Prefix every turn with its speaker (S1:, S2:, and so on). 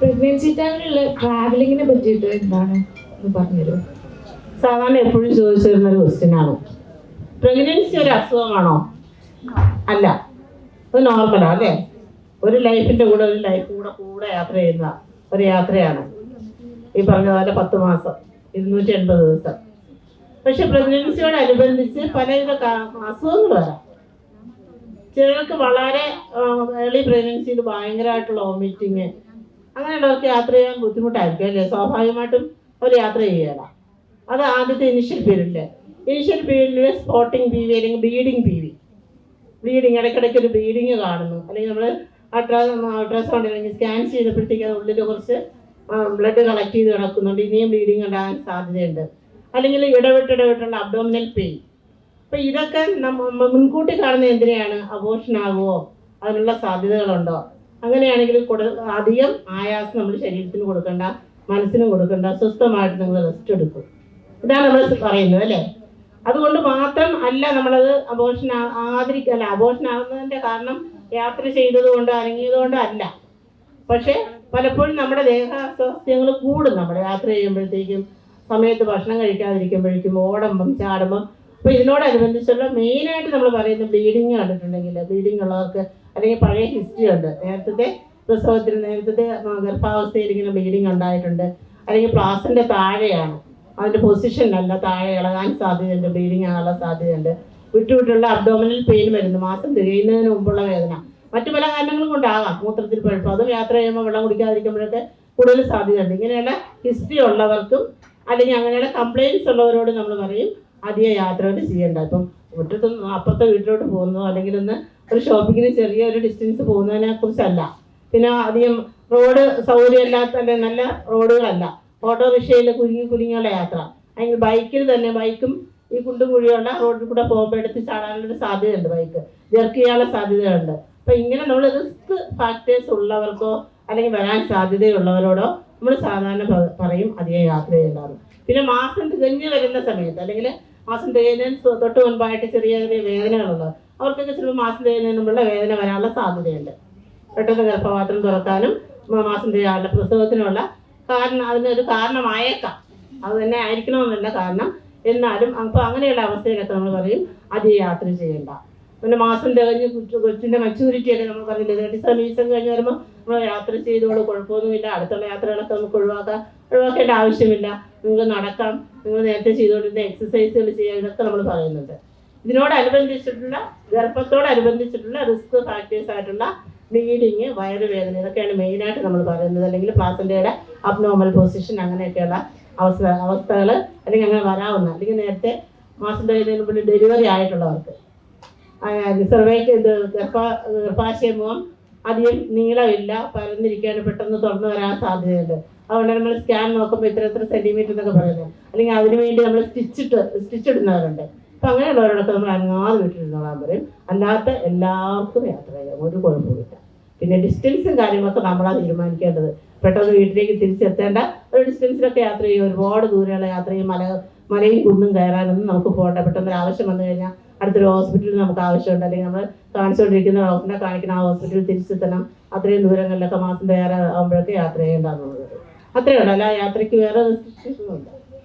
S1: Pregnancy ടൈമിലുള്ള ട്രാവലിങ്ങിനെ പറ്റിയിട്ട് എന്താണ് ഒന്ന്
S2: സാധാരണ എപ്പോഴും ചോദിച്ചു വരുന്ന ഒരു ക്വസ്റ്റ്യൻ ആണ്. പ്രഗ്നൻസി ഒരു അസുഖമാണോ? അല്ല. അത് നോർമലാ അല്ലേ? ഒരു ലൈഫിന്റെ കൂടെ ഒരു ലൈഫ് കൂടെ കൂടെ യാത്ര ചെയ്യുന്ന ഒരു യാത്രയാണ്. ഈ പറഞ്ഞ പോലെ പത്ത് മാസം ഇരുന്നൂറ്റി എൺപത് ദിവസം. പക്ഷെ പ്രഗ്നൻസിയോടനുബന്ധിച്ച് പലവിധ അസുഖങ്ങൾ വരാം. ചിലർക്ക് വളരെ ഏർലി പ്രഗ്നൻസിയിൽ ഭയങ്കരമായിട്ടുള്ള വോമിറ്റിങ് അങ്ങനെയുള്ളവർക്ക് യാത്ര ചെയ്യാൻ ബുദ്ധിമുട്ടായിരിക്കും അല്ലേ? സ്വാഭാവികമായിട്ടും അവർ യാത്ര ചെയ്യുകയില്ല അത് ആദ്യത്തെ ഇനിഷ്യൽ പീരീഡിൽ ഇനിഷ്യൽ പീരീഡിൽ സ്പോട്ടിങ് പി വി അല്ലെങ്കിൽ ബ്ലീഡിങ് പി വി ബ്ലീഡിങ് ഇടയ്ക്കിടയ്ക്ക് ഒരു ബ്ലീഡിങ് കാണുന്നു. അല്ലെങ്കിൽ നമ്മൾ അൾട്രാ അൾട്രാസൗണ്ട് അല്ലെങ്കിൽ സ്കാൻ ചെയ്തപ്പോഴത്തേക്ക് അത് ഉള്ളിൽ കുറച്ച് ബ്ലഡ് കളക്ട് ചെയ്ത് കിടക്കുന്നുണ്ട്. ഇനിയും ബ്ലീഡിങ് ഉണ്ടാകാൻ സാധ്യതയുണ്ട്. അല്ലെങ്കിൽ ഇടവിട്ട് ഇടവിട്ടുള്ള അബ്ഡോമിനൽ പെയിൻ അപ്പോൾ ഇതൊക്കെ മുൻകൂട്ടി കാണുന്ന എന്തിനെയാണ്? അബോഷൻ ആകുമോ അതിനുള്ള സാധ്യതകളുണ്ടോ? അങ്ങനെയാണെങ്കിൽ കൊടു അധികം ആയാസം നമ്മൾ ശരീരത്തിന് കൊടുക്കണ്ട മനസ്സിനും കൊടുക്കണ്ട സ്വസ്ഥമായിട്ട് നിങ്ങൾ റെസ്റ്റ് എടുക്കും. ഇതാണ് നമ്മൾ പറയുന്നത് അല്ലേ? അതുകൊണ്ട് മാത്രം അല്ല നമ്മളത് അബോഷൻ ആദരിക്കുക അല്ല അബോഷൻ ആകുന്നതിന്റെ കാരണം യാത്ര ചെയ്തത് കൊണ്ട് അനങ്ങിയത് കൊണ്ട് അല്ല. പക്ഷേ പലപ്പോഴും നമ്മുടെ ദേഹാസ്വാസ്ഥ്യങ്ങൾ കൂടും. നമ്മൾ യാത്ര ചെയ്യുമ്പോഴത്തേക്കും സമയത്ത് ഭക്ഷണം കഴിക്കാതിരിക്കുമ്പോഴേക്കും ഓടുമ്പം ചാടുമ്പം അപ്പോൾ ഇതിനോടനുബന്ധിച്ചുള്ള മെയിനായിട്ട് നമ്മൾ പറയുന്ന ബ്ലീഡിങ് കണ്ടിട്ടുണ്ടെങ്കിൽ ബ്ലീഡിങ് ഉള്ളവർക്ക് അല്ലെങ്കിൽ പഴയ ഹിസ്റ്ററി ഉണ്ട്. നേരത്തെ പ്രസവത്തിൽ നേരത്തെ ഗർഭാവസ്ഥയിൽ ഇങ്ങനെ ബ്ലീഡിങ് ഉണ്ടായിട്ടുണ്ട്. അല്ലെങ്കിൽ പ്ലാസിന്റെ താഴെയാണ്. അതിന്റെ പൊസിഷനല്ല താഴെ ഇളകാൻ സാധ്യതയുണ്ട് ബ്ലീഡിങ് ആകാനുള്ള സാധ്യതയുണ്ട്. വിട്ടുവിട്ടുള്ള അബ്ഡോമിനൽ പെയിൻ വരുന്നു. മാസം തികയുന്നതിന് മുമ്പുള്ള വേദന. മറ്റു പല കാരണങ്ങളും കൊണ്ടാകാം മൂത്രത്തിൽ പഴുപ്പ്. അതും യാത്ര ചെയ്യുമ്പോൾ വെള്ളം കുടിക്കാതിരിക്കുമ്പോഴൊക്കെ കൂടുതൽ സാധ്യതയുണ്ട്. ഇങ്ങനെയുള്ള ഹിസ്റ്ററി ഉള്ളവർക്കും അല്ലെങ്കിൽ അങ്ങനെയുള്ള കംപ്ലയിൻസ് ഉള്ളവരോട് നമ്മൾ പറയും അധികം യാത്രകൾ ചെയ്യേണ്ട. ഇപ്പം മുറ്റത്തൊന്ന് അപ്പുറത്തെ വീട്ടിലോട്ട് പോകുന്നതോ അല്ലെങ്കിൽ ഒന്ന് ഒരു ഷോപ്പിങ്ങിന് ചെറിയ ഒരു ഡിസ്റ്റൻസ് പോകുന്നതിനെ കുറിച്ചല്ല. പിന്നെ അധികം റോഡ് സൗകര്യമില്ലാത്ത നല്ല റോഡുകളല്ല ഓട്ടോറിക്ഷയിൽ കുരുങ്ങി കുരുങ്ങിയുള്ള യാത്ര. അല്ലെങ്കിൽ ബൈക്കിൽ തന്നെ ബൈക്കും ഈ കുണ്ടും കുഴിയുള്ള റോഡിൽ കൂടെ പോകുമ്പോൾ എടുത്ത് ചാടാനുള്ളൊരു സാധ്യതയുണ്ട് ബൈക്ക് ജെർക്ക് ചെയ്യാനുള്ള സാധ്യതയുണ്ട്. അപ്പം ഇങ്ങനെ നമ്മൾ റിസ്ക് ഫാക്ടേഴ്സ് ഉള്ളവർക്കോ അല്ലെങ്കിൽ വരാൻ സാധ്യതയുള്ളവരോടോ നമ്മൾ സാധാരണ പറയും അധികം യാത്ര ചെയ്യേണ്ടതാണ് പിന്നെ മാസം തികഞ്ഞു വരുന്ന സമയത്ത് അല്ലെങ്കിൽ മാസം തികയുന്നതിന് തൊ- തൊട്ട് മുൻപായിട്ട് ചെറിയ ചെറിയ വേദനകളുള്ളത് അവർക്കൊക്കെ ചിലപ്പോൾ മാസം മുമ്പുള്ള വേദന വരാനുള്ള സാധ്യതയുണ്ട്. പെട്ടെന്ന് ഗർഭപാത്രം തുറക്കാനും മാസം തികയാനുള്ള പ്രസവത്തിനുള്ള കാരണം അതിനൊരു കാരണമായേക്കാം. അത് തന്നെ ആയിരിക്കണമെന്നല്ല കാരണം. എന്നാലും അപ്പോൾ അങ്ങനെയുള്ള അവസ്ഥയിലൊക്കെ നമ്മൾ പറയും അധികം യാത്ര ചെയ്യേണ്ട. പിന്നെ മാസം തികഞ്ഞ് കൊച്ചു കൊച്ചിന്റെ മെച്ചൂരിറ്റി ഒക്കെ നമ്മൾ പറഞ്ഞില്ല? തേർട്ടി സെവൻ കഴിഞ്ഞ് വരുമ്പോൾ നമ്മൾ യാത്ര ചെയ്തോളൂ കുഴപ്പമൊന്നുമില്ല. അടുത്തുള്ള യാത്രകളൊക്കെ നമുക്ക് ഒഴിവാക്കാം. ഒഴിവാക്കേണ്ട ആവശ്യമില്ല. നിങ്ങൾക്ക് നടക്കാം. നിങ്ങൾ നേരത്തെ ചെയ്തുകൊണ്ടിരുന്ന എക്സസൈസുകൾ ചെയ്യാം ഇതൊക്കെ നമ്മൾ പറയുന്നുണ്ട്. ഇതിനോടനുബന്ധിച്ചിട്ടുള്ള ഗർഭത്തോടനുബന്ധിച്ചിട്ടുള്ള റിസ്ക് ഫാക്ടേഴ്സ് ആയിട്ടുള്ള ബ്ലീഡിങ് വയറുവേദന ഇതൊക്കെയാണ് മെയിനായിട്ട് നമ്മൾ പറയുന്നത്. അല്ലെങ്കിൽ പ്ലാസന്റയുടെ അബ്നോർമൽ പൊസിഷൻ അങ്ങനെയൊക്കെയുള്ള അവസ്ഥ അവസ്ഥകൾ അല്ലെങ്കിൽ അങ്ങനെ വരാവുന്ന അല്ലെങ്കിൽ നേരത്തെ മാസം കഴിഞ്ഞതിന് മുമ്പ് ഡെലിവറി ആയിട്ടുള്ളവർക്ക്. സർവൈക്ക് ഇത് ഗർഭ ഗർഭാശയ മുഖം അധികം നീളമില്ല പരന്നിരിക്കാണ് പെട്ടെന്ന് തുറന്നു വരാൻ സാധ്യതയുണ്ട്. അതുകൊണ്ട് നമ്മൾ സ്കാൻ നോക്കുമ്പോൾ ഇത്ര ഇത്ര സെന്റിമീറ്റർ എന്നൊക്കെ പറയുന്നത്. അല്ലെങ്കിൽ അതിനു വേണ്ടി നമ്മൾ സ്റ്റിച്ചിട്ട് സ്റ്റിച്ച് ഇടുന്നവരുണ്ട്. അപ്പം അങ്ങനെയുള്ളവരോടൊക്കെ നമ്മൾ അങ്ങാതെ വീട്ടിലിരുന്നോളാൻ പറയും. അല്ലാത്ത എല്ലാവർക്കും യാത്ര ചെയ്യാം. ഒരു കുഴപ്പമില്ല പിന്നെ ഡിസ്റ്റൻസും കാര്യങ്ങളൊക്കെ നമ്മളാ തീരുമാനിക്കേണ്ടത്. പെട്ടെന്ന് വീട്ടിലേക്ക് തിരിച്ചെത്തേണ്ട ഒരു ഡിസ്റ്റൻസിലൊക്കെ യാത്ര ചെയ്യും ഒരുപാട് ദൂരെയുള്ള യാത്ര ചെയ്യും മല മലയിൽ കുന്നും കയറാനൊന്നും നമുക്ക് പോകേണ്ട. പെട്ടെന്ന് ആവശ്യം വന്നു കഴിഞ്ഞാൽ അടുത്തൊരു ഹോസ്പിറ്റലിൽ നമുക്ക് ആവശ്യമുണ്ട്. അല്ലെങ്കിൽ നമ്മൾ കാണിച്ചുകൊണ്ടിരിക്കുന്ന ഡോക്ടറിനെ കാണിക്കുന്ന ആ ഹോസ്പിറ്റലിൽ തിരിച്ചെത്തണം. അത്രയും ദൂരങ്ങളിലൊക്കെ മാസം തയ്യാറാകുമ്പോഴൊക്കെ യാത്ര ചെയ്യേണ്ടതെന്നുള്ളത് അത്രയേ ഉള്ളൂ. അല്ല യാത്രയ്ക്ക് വേറെ റെസ്ട്രിക്ഷൻസ് ഇല്ല